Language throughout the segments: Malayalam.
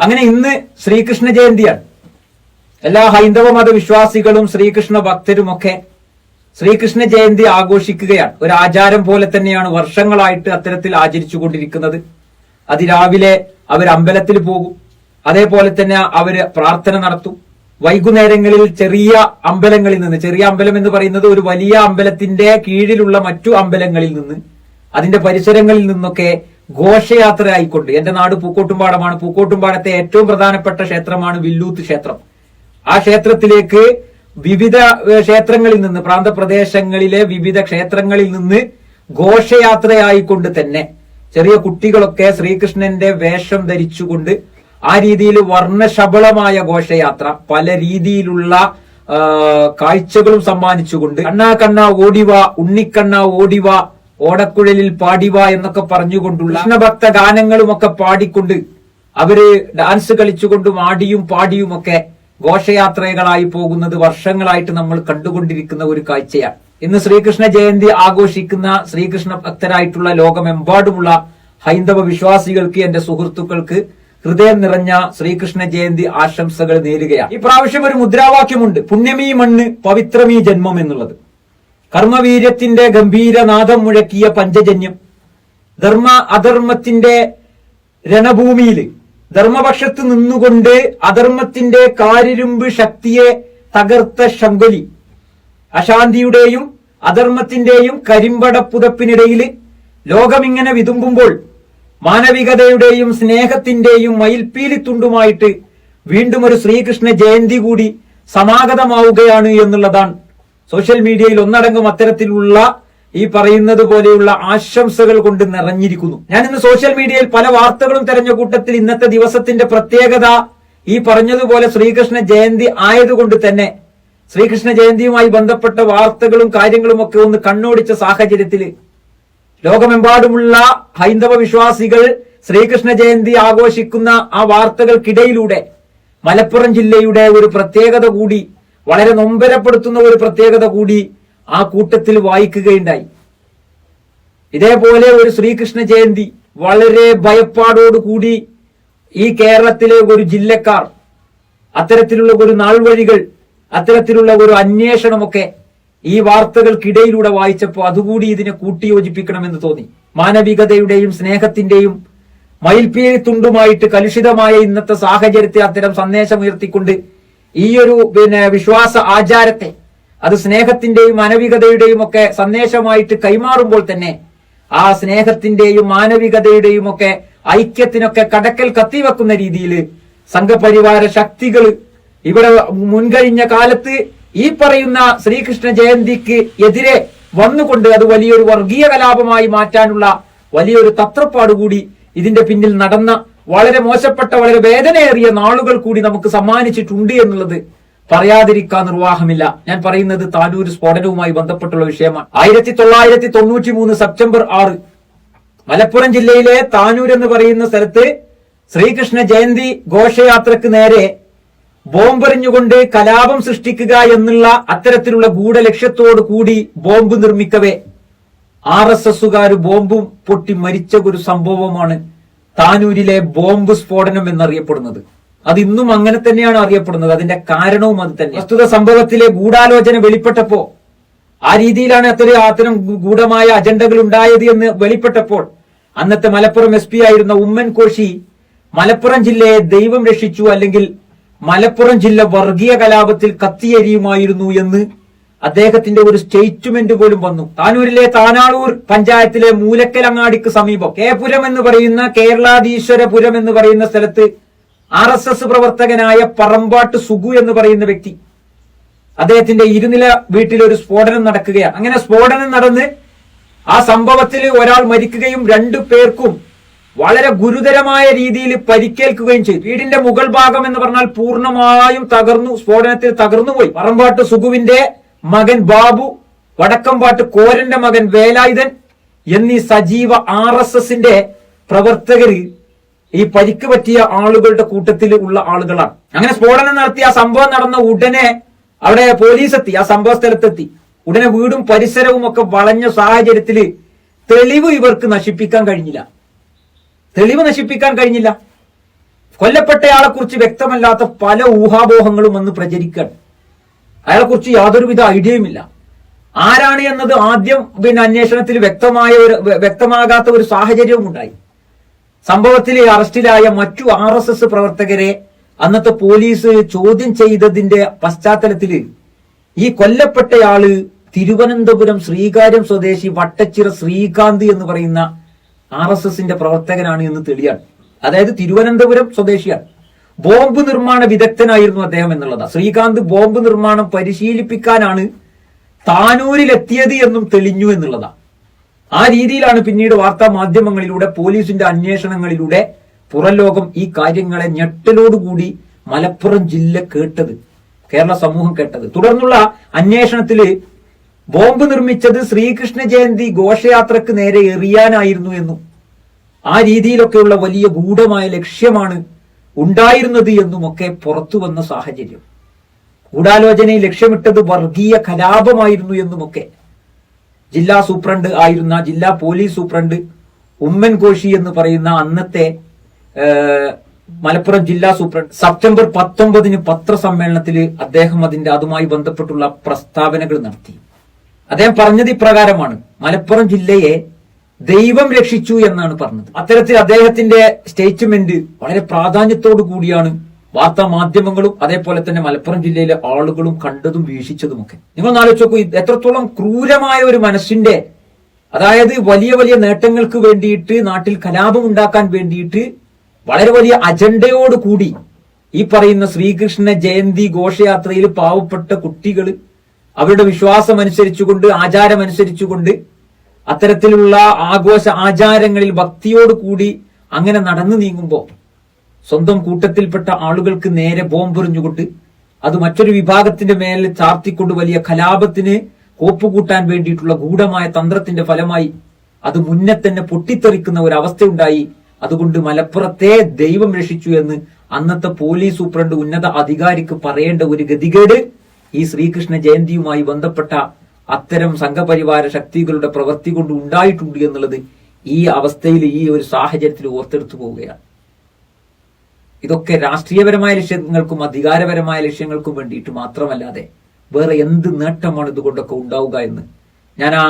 അങ്ങനെ ഇന്ന് ശ്രീകൃഷ്ണ ജയന്തിയാണ്. എല്ലാ ഹൈന്ദവ മതവിശ്വാസികളും ശ്രീകൃഷ്ണ ഭക്തരുമൊക്കെ ശ്രീകൃഷ്ണ ജയന്തി ആഘോഷിക്കുകയാണ്. ഒരു ആചാരം പോലെ തന്നെയാണ് വർഷങ്ങളായിട്ട് അത്തരത്തിൽ ആചരിച്ചു കൊണ്ടിരിക്കുന്നത് അതിരാവിലെ അവർ അമ്പലത്തിൽ പോകും. അതേപോലെ തന്നെ അവർ പ്രാർത്ഥന നടത്തും. വൈകുന്നേരങ്ങളിൽ ചെറിയ അമ്പലങ്ങളിൽ നിന്ന് ചെറിയ അമ്പലം എന്ന് പറയുന്നത് ഒരു വലിയ അമ്പലത്തിന്റെ കീഴിലുള്ള മറ്റു അമ്പലങ്ങളിൽ നിന്ന് അതിന്റെ പരിസരങ്ങളിൽ നിന്നൊക്കെ ഘോഷയാത്ര ആയിക്കൊണ്ട് എന്റെ നാട് പൂക്കോട്ടുംപാടമാണ്. പൂക്കോട്ടുംപാടത്തെ ഏറ്റവും പ്രധാനപ്പെട്ട ക്ഷേത്രമാണ് വില്ലൂത്ത് ക്ഷേത്രം. ആ ക്ഷേത്രത്തിലേക്ക് വിവിധ ക്ഷേത്രങ്ങളിൽ നിന്ന് പ്രാന്തപ്രദേശങ്ങളിലെ വിവിധ ക്ഷേത്രങ്ങളിൽ നിന്ന് ഘോഷയാത്രയായിക്കൊണ്ട് തന്നെ ചെറിയ കുട്ടികളൊക്കെ ശ്രീകൃഷ്ണന്റെ വേഷം ധരിച്ചുകൊണ്ട് ആ രീതിയിൽ വർണശബളമായ ഘോഷയാത്ര പല രീതിയിലുള്ള കാഴ്ചകളും സമ്മാനിച്ചുകൊണ്ട് കണ്ണാ കണ്ണാ ഓടിവ ഉണ്ണിക്കണ്ണ ഓടിവ ഓടക്കുഴലിൽ പാടിവ എന്നൊക്കെ പറഞ്ഞുകൊണ്ടുള്ള കൃഷ്ണഭക്ത ഗാനങ്ങളുമൊക്കെ പാടിക്കൊണ്ട് അവർ ഡാൻസ് കളിച്ചുകൊണ്ടും ആടിയും പാടിയും ഒക്കെ ഘോഷയാത്രകളായി പോകുന്നത് വർഷങ്ങളായിട്ട് നമ്മൾ കണ്ടുകൊണ്ടിരിക്കുന്ന ഒരു കാഴ്ചയാണ്. ഇന്ന് ശ്രീകൃഷ്ണ ജയന്തി ആഘോഷിക്കുന്ന ശ്രീകൃഷ്ണ ഭക്തരായിട്ടുള്ള ലോകമെമ്പാടുമുള്ള ഹൈന്ദവ വിശ്വാസികൾക്ക് എന്റെ സുഹൃത്തുക്കൾക്ക് ഹൃദയം നിറഞ്ഞ ശ്രീകൃഷ്ണ ജയന്തി ആശംസകൾ നേരുകയാണ്. ഈ പ്രാവശ്യം ഒരു മുദ്രാവാക്യമുണ്ട്. പുണ്യമീ മണ്ണ് പവിത്രമീ ജന്മം എന്നുള്ളത്. കർമ്മവീര്യത്തിന്റെ ഗംഭീരനാദം മുഴക്കിയ പഞ്ചജന്യം ധർമ്മ അധർമ്മത്തിന്റെ രണഭൂമിയിൽ ധർമ്മപക്ഷത്ത് നിന്നുകൊണ്ട് അധർമ്മത്തിന്റെ കാരിരുമ്പ് ശക്തിയെ തകർത്ത ശങ്കൊലി അശാന്തിയുടെയും അധർമ്മത്തിന്റെയും കരിമ്പട പുതപ്പിനിടയിൽ ലോകമിങ്ങനെ വിതുമ്പുമ്പോൾ മാനവികതയുടെയും സ്നേഹത്തിന്റെയും മയിൽപ്പീലിത്തുണ്ടുമായിട്ട് വീണ്ടും ഒരു ശ്രീകൃഷ്ണ ജയന്തി കൂടി സമാഗതമാവുകയാണ് എന്നുള്ളതാണ് സോഷ്യൽ മീഡിയയിൽ ഒന്നടങ്കം അത്തരത്തിലുള്ള ഈ പറയുന്നത് പോലെയുള്ള ആശംസകൾ കൊണ്ട് നിറഞ്ഞിരിക്കുന്നു. ഞാൻ ഇന്ന് സോഷ്യൽ മീഡിയയിൽ പല വാർത്തകളും തെരഞ്ഞ കൂട്ടത്തിൽ ഇന്നത്തെ ദിവസത്തിന്റെ പ്രത്യേകത ഈ പറഞ്ഞതുപോലെ ശ്രീകൃഷ്ണ ജയന്തി ആയതുകൊണ്ട് തന്നെ ശ്രീകൃഷ്ണ ജയന്തിയുമായി ബന്ധപ്പെട്ട വാർത്തകളും കാര്യങ്ങളും ഒക്കെ ഒന്ന് കണ്ണോടിച്ച സാഹചര്യത്തിൽ ലോകമെമ്പാടുമുള്ള ഹൈന്ദവ വിശ്വാസികൾ ശ്രീകൃഷ്ണ ജയന്തി ആഘോഷിക്കുന്ന ആ വാർത്തകൾക്കിടയിലൂടെ മലപ്പുറം ജില്ലയുടെ ഒരു പ്രത്യേകത കൂടി വളരെ നൊമ്പരപ്പെടുത്തുന്ന ഒരു പ്രത്യേകത കൂടി ആ കൂട്ടത്തിൽ വായിക്കുകയുണ്ടായി. ഇതേപോലെ ഒരു ശ്രീകൃഷ്ണ ജയന്തി വളരെ ഭയപ്പാടോടുകൂടി ഈ കേരളത്തിലെ ഒരു ജില്ലക്കാർ അത്തരത്തിലുള്ള ഒരു നാൾവഴികൾ അത്തരത്തിലുള്ള ഒരു അന്വേഷണമൊക്കെ ഈ വാർത്തകൾക്കിടയിലൂടെ വായിച്ചപ്പോൾ അതുകൂടി ഇതിനെ കൂട്ടിയോജിപ്പിക്കണമെന്ന് തോന്നി. മാനവികതയുടെയും സ്നേഹത്തിന്റെയും മയിൽപ്പീലി തുണ്ടുമായിട്ട് കലുഷിതമായ ഇന്നത്തെ സാഹചര്യത്തെ അത്തരം സന്ദേശം ഉയർത്തിക്കൊണ്ട് ഈ ഒരു പിന്നെ വിശ്വാസ ആചാരത്തെ അത് സ്നേഹത്തിന്റെയും മാനവികതയുടെയും ഒക്കെ സന്ദേശമായിട്ട് കൈമാറുമ്പോൾ തന്നെ ആ സ്നേഹത്തിന്റെയും മാനവികതയുടെയും ഒക്കെ ഐക്യത്തിനൊക്കെ കടക്കൽ കത്തിവെക്കുന്ന രീതിയിൽ സംഘപരിവാര ശക്തികൾ ഇവിടെ മുൻകഴിഞ്ഞ കാലത്ത് ഈ പറയുന്ന ശ്രീകൃഷ്ണ ജയന്തിക്ക് എതിരെ വന്നുകൊണ്ട് അത് വലിയൊരു വർഗീയ കലാപമായി മാറ്റാനുള്ള വലിയൊരു തത്രപ്പാട് കൂടി ഇതിന്റെ പിന്നിൽ നടന്ന വളരെ മോശപ്പെട്ട വളരെ വേദനയേറിയ നാളുകൾ കൂടി നമുക്ക് സമ്മാനിച്ചിട്ടുണ്ട് എന്നുള്ളത് പറയാതിരിക്കാൻ നിർവാഹമില്ല. ഞാൻ പറയുന്നത് താനൂർ സ്ഫോടനവുമായി ബന്ധപ്പെട്ടുള്ള വിഷയമാണ്. ആയിരത്തി തൊള്ളായിരത്തി തൊണ്ണൂറ്റി മൂന്ന് സെപ്റ്റംബർ ആറ് മലപ്പുറം ജില്ലയിലെ താനൂർ എന്ന് പറയുന്ന സ്ഥലത്ത് ശ്രീകൃഷ്ണ ജയന്തി ഘോഷയാത്രക്ക് നേരെ ബോംബെറിഞ്ഞുകൊണ്ട് കലാപം സൃഷ്ടിക്കുക എന്നുള്ള അത്തരത്തിലുള്ള ഗൂഢലക്ഷ്യത്തോട് കൂടി ബോംബ് നിർമ്മിക്കവേ. ആർ എസ് എസുകാർ ബോംബും പൊട്ടി മരിച്ച ഒരു സംഭവമാണ്. താനൂരിലെ ബോംബ് സ്ഫോടനം എന്നറിയപ്പെടുന്നത്. അത് ഇന്നും അങ്ങനെ തന്നെയാണ് അറിയപ്പെടുന്നത്. അതിന്റെ കാരണവും അത് തന്നെ പ്രസ്തുത സംഭവത്തിലെ ഗൂഢാലോചന വെളിപ്പെട്ടപ്പോ ആ രീതിയിലാണ് അത്തരം അത്തരം ഗൂഢമായ അജണ്ടകൾ ഉണ്ടായത് എന്ന് വെളിപ്പെട്ടപ്പോൾ അന്നത്തെ മലപ്പുറം എസ് പി ആയിരുന്ന ഉമ്മൻ കോശി മലപ്പുറം ജില്ലയെ ദൈവം രക്ഷിച്ചു അല്ലെങ്കിൽ മലപ്പുറം ജില്ല വർഗീയ കലാപത്തിൽ കത്തിയരിയുമായിരുന്നു എന്ന് അദ്ദേഹത്തിന്റെ ഒരു സ്റ്റേറ്റ്മെന്റ് പോലും വന്നു. താനൂരിലെ താനാളൂർ പഞ്ചായത്തിലെ മൂലക്കലങ്ങാടിക്ക് സമീപം. കേപുരം എന്ന് പറയുന്ന കേരളാധീശ്വരപുരം എന്ന് പറയുന്ന സ്ഥലത്ത് ആർ എസ് എസ് പ്രവർത്തകനായ പറമ്പാട്ട് സുഗു എന്ന് പറയുന്ന വ്യക്തി അദ്ദേഹത്തിന്റെ ഇരുനില വീട്ടിൽ ഒരു സ്ഫോടനം നടക്കുകയാണ്. അങ്ങനെ സ്ഫോടനം നടന്ന് ആ സംഭവത്തിൽ ഒരാൾ മരിക്കുകയും രണ്ടു പേർക്കും വളരെ ഗുരുതരമായ രീതിയിൽ പരിക്കേൽക്കുകയും ചെയ്തു. വീടിന്റെ മുകൾ ഭാഗം എന്ന് പറഞ്ഞാൽ പൂർണമായും തകർന്നു സ്ഫോടനത്തിൽ തകർന്നുപോയി. പറമ്പാട്ട് സുഗുവിന്റെ മകൻ ബാബു വടക്കമ്പാട്ട് കോരന്റെ മകൻ വേലായുധൻ എന്നീ സജീവ ആർ എസ് എസിന്റെ പ്രവർത്തകര് ഈ പരിക്ക് പറ്റിയ ആളുകളുടെ കൂട്ടത്തിൽ ഉള്ള ആളുകളാണ്. അങ്ങനെ സ്ഫോടനം നടത്തി ആ സംഭവം നടന്ന ഉടനെ അവിടെ പോലീസ് എത്തി ആ സംഭവ സ്ഥലത്തെത്തി. ഉടനെ വീടും പരിസരവും ഒക്കെ വളഞ്ഞ സാഹചര്യത്തിൽ തെളിവ് ഇവർക്ക് നശിപ്പിക്കാൻ കഴിഞ്ഞില്ല. തെളിവ് നശിപ്പിക്കാൻ കഴിഞ്ഞില്ല. കൊല്ലപ്പെട്ടയാളെ കുറിച്ച് വ്യക്തമല്ലാത്ത പല ഊഹാപോഹങ്ങളും വന്ന് പ്രചരിക്കുകയാണ്. അയാളെ കുറിച്ച് യാതൊരുവിധ ഐഡിയയുമില്ല. ആരാണ് എന്നത് ആദ്യം പിന്നെ അന്വേഷണത്തിൽ വ്യക്തമായ ഒരു വ്യക്തമാകാത്ത ഒരു സാഹചര്യവും ഉണ്ടായി സംഭവത്തിൽ അറസ്റ്റിലായ മറ്റു ആർ എസ് എസ് പ്രവർത്തകരെ അന്നത്തെ പോലീസ് ചോദ്യം ചെയ്തതിന്റെ പശ്ചാത്തലത്തിൽ ഈ കൊല്ലപ്പെട്ടയാൾ തിരുവനന്തപുരം ശ്രീകാര്യം സ്വദേശി വട്ടച്ചിറ ശ്രീകാന്ത് എന്ന് പറയുന്ന ആർ എസ് എസിന്റെ പ്രവർത്തകനാണ് എന്ന് തെളിയാണ്. അതായത് തിരുവനന്തപുരം സ്വദേശിയാണ്. ബോംബ് നിർമ്മാണ വിദഗ്ധനായിരുന്നു അദ്ദേഹം എന്നുള്ളതാണ്. ശ്രീകാന്ത് ബോംബ് നിർമ്മാണം പരിശീലിപ്പിക്കാനാണ് താനൂരിലെത്തിയത് എന്നും തെളിഞ്ഞു എന്നുള്ളതാണ്. ആ രീതിയിലാണ് പിന്നീട് വാർത്താ മാധ്യമങ്ങളിലൂടെ പോലീസിന്റെ അന്വേഷണങ്ങളിലൂടെ പുറലോകം ഈ കാര്യങ്ങളെ ഞെട്ടലോടുകൂടി മലപ്പുറം ജില്ല കേട്ടത് കേരള സമൂഹം കേട്ടത്. തുടർന്നുള്ള അന്വേഷണത്തിൽ ബോംബ് നിർമ്മിച്ചത് ശ്രീകൃഷ്ണ ജയന്തി ഘോഷയാത്രക്ക് നേരെ എറിയാനായിരുന്നു എന്നും ആ രീതിയിലൊക്കെയുള്ള വലിയ ഗൂഢമായ ലക്ഷ്യമാണ് ഉണ്ടായിരുന്നത് എന്നുമൊക്കെ പുറത്തു വന്ന സാഹചര്യം. ഗൂഢാലോചനയെ ലക്ഷ്യമിട്ടത് വർഗീയ കലാപമായിരുന്നു എന്നുമൊക്കെ. ജില്ലാ സൂപ്രണ്ട് ആയിരുന്ന ജില്ലാ പോലീസ് സൂപ്രണ്ട് ഉമ്മൻകോശി എന്ന് പറയുന്ന അന്നത്തെ മലപ്പുറം ജില്ലാ സൂപ്രണ്ട് സെപ്റ്റംബർ പത്തൊമ്പതിന് പത്രസമ്മേളനത്തിൽ അദ്ദേഹം അതിന്റെ അതുമായി ബന്ധപ്പെട്ടുള്ള പ്രസ്താവനകൾ നടത്തി. അദ്ദേഹം പറഞ്ഞത് ഇപ്രകാരമാണ്. മലപ്പുറം ജില്ലയെ ദൈവം രക്ഷിച്ചു എന്നാണ് പറഞ്ഞത്. അത്തരത്തിൽ അദ്ദേഹത്തിന്റെ സ്റ്റേറ്റ്മെന്റ് വളരെ പ്രാധാന്യത്തോടു കൂടിയാണ് വാർത്താ മാധ്യമങ്ങളും അതേപോലെ തന്നെ മലപ്പുറം ജില്ലയിലെ ആളുകളും കണ്ടതും വീക്ഷിച്ചതുമൊക്കെ. നിങ്ങൾ ആലോചിച്ച് നോക്കൂ എത്രത്തോളം ക്രൂരമായ ഒരു മനസ്സിന്റെ അതായത് വലിയ വലിയ നേട്ടങ്ങൾക്ക് വേണ്ടിയിട്ട് നാട്ടിൽ കലാപം ഉണ്ടാക്കാൻ വേണ്ടിയിട്ട് വളരെ വലിയ അജണ്ടയോട് കൂടി ഈ പറയുന്ന ശ്രീകൃഷ്ണ ജയന്തി ഘോഷയാത്രയിൽ പാവപ്പെട്ട കുട്ടികൾ അവരുടെ വിശ്വാസം അനുസരിച്ചുകൊണ്ട് ആചാരം അനുസരിച്ചുകൊണ്ട് അത്തരത്തിലുള്ള ആഘോഷ ആചാരങ്ങളിൽ ഭക്തിയോട് കൂടി അങ്ങനെ നടന്നു നീങ്ങുമ്പോൾ സ്വന്തം കൂട്ടത്തിൽപ്പെട്ട ആളുകൾക്ക് നേരെ ബോംബെറിഞ്ഞുകൊണ്ട് അത് മറ്റൊരു വിഭാഗത്തിന്റെ മേലെ ചാർത്തിക്കൊണ്ട് വലിയ കലാപത്തിന് കോപ്പുകൂട്ടാൻ വേണ്ടിയിട്ടുള്ള ഗൂഢമായ തന്ത്രത്തിന്റെ ഫലമായി അത് മുന്നേ തന്നെ പൊട്ടിത്തെറിക്കുന്ന ഒരു അവസ്ഥയുണ്ടായി അതുകൊണ്ട് മലപ്പുറത്തെ ദൈവം രക്ഷിച്ചു എന്ന് അന്നത്തെ പോലീസ് സൂപ്രണ്ട് ഉന്നത അധികാരിക്ക് പറയേണ്ട ഒരു ഗതികേട് ഈ ശ്രീകൃഷ്ണ ജയന്തിയുമായി ബന്ധപ്പെട്ട അത്തരം സംഘപരിവാര ശക്തികളുടെ പ്രവൃത്തി കൊണ്ട് ഉണ്ടായിട്ടുണ്ട് എന്നുള്ളത് ഈ അവസ്ഥയിൽ ഈ ഒരു സാഹചര്യത്തിൽ ഓർത്തെടുത്തു പോവുകയാണ്. ഇതൊക്കെ രാഷ്ട്രീയപരമായ ലക്ഷ്യങ്ങൾക്കും അധികാരപരമായ ലക്ഷ്യങ്ങൾക്കും വേണ്ടിയിട്ട് മാത്രമല്ലാതെ വേറെ എന്ത് നേട്ടമാണ് ഇതുകൊണ്ടൊക്കെ ഉണ്ടാവുക എന്ന് ഞാൻ ആ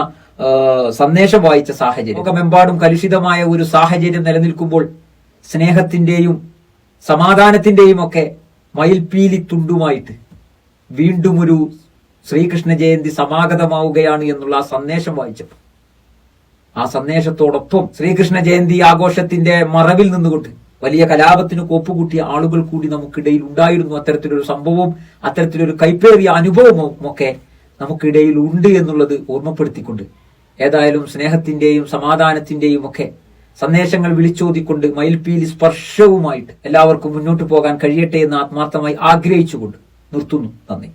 സന്ദേശം വായിച്ച സാഹചര്യം. ലോകമെമ്പാടും കലുഷിതമായ ഒരു സാഹചര്യം നിലനിൽക്കുമ്പോൾ സ്നേഹത്തിന്റെയും സമാധാനത്തിന്റെയും ഒക്കെ മയിൽപീലി തുണ്ടുമായിട്ട് വീണ്ടും ഒരു ശ്രീകൃഷ്ണ ജയന്തി സമാഗതമാവുകയാണ് എന്നുള്ള ആ സന്ദേശം വായിച്ചപ്പോൾ. ആ സന്ദേശത്തോടൊപ്പം ശ്രീകൃഷ്ണ ജയന്തി ആഘോഷത്തിന്റെ മറവിൽ നിന്നുകൊണ്ട് വലിയ കലാപത്തിന് കോപ്പുകൂട്ടിയ ആളുകൾ കൂടി നമുക്കിടയിൽ ഉണ്ടായിരുന്നു. അത്തരത്തിലൊരു സംഭവവും അത്തരത്തിലൊരു കൈപ്പേറിയ അനുഭവവും ഒക്കെ നമുക്കിടയിൽ ഉണ്ട് എന്നുള്ളത് ഓർമ്മപ്പെടുത്തിക്കൊണ്ട് ഏതായാലും സ്നേഹത്തിന്റെയും സമാധാനത്തിന്റെയും ഒക്കെ സന്ദേശങ്ങൾ വിളിച്ചോതിക്കൊണ്ട് മയിൽപീലി സ്പർശവുമായിട്ട് എല്ലാവർക്കും മുന്നോട്ട് പോകാൻ കഴിയട്ടെ എന്ന് ആത്മാർത്ഥമായി ആഗ്രഹിച്ചുകൊണ്ട് നിർത്തുന്നു. നന്ദി.